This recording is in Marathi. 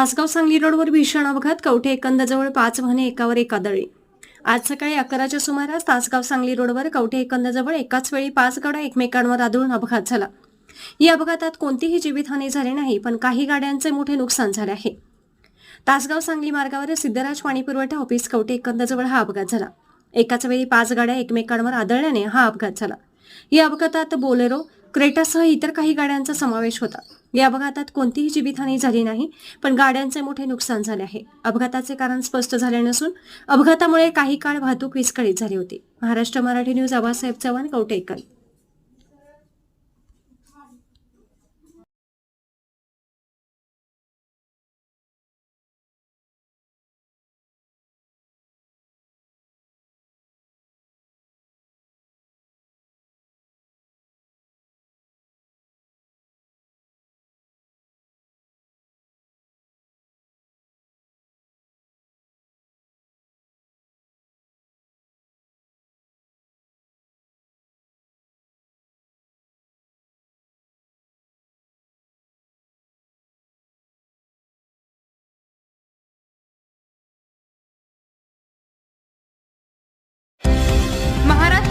तासगाव सांगली रोडवर भीषण अपघात. कवठे एकंदजवळ पाच वाहने एकावर एक आदळली आज सकाळी अकराच्या सुमारास तासगाव सांगली रोडवर कवठे एकंदजवळ एकाच वेळी पाच गाड्या एकमेकांवर आदळून अपघात झाला. या अपघातात कोणतीही जीवितहानी झाली नाही पण काही गाड्यांचे मोठे नुकसान झाले आहे. तासगाव सांगली मार्गावर सिद्धराज पाणी पुरवठा ऑफिस कवठे एकंदजवळ हा अपघात झाला. एकाच वेळी पाच गाड्या एकमेकांवर आदळल्याने हा अपघात झाला. या अपघातात बोलेरो क्रेटासह इतर काही गाड्यांचा समावेश होता. या अपघातात कोणतीही जीवितहानी झाली नाही पण गाड्यांचे मोठे नुकसान झाले आहे. अपघाताचे कारण स्पष्ट झाले नसून अपघातामुळे काही काळ वाहतूक विस्कळीत झाली होती. महाराष्ट्र मराठी न्यूज आबासाहेब चव्हाण कवटेकर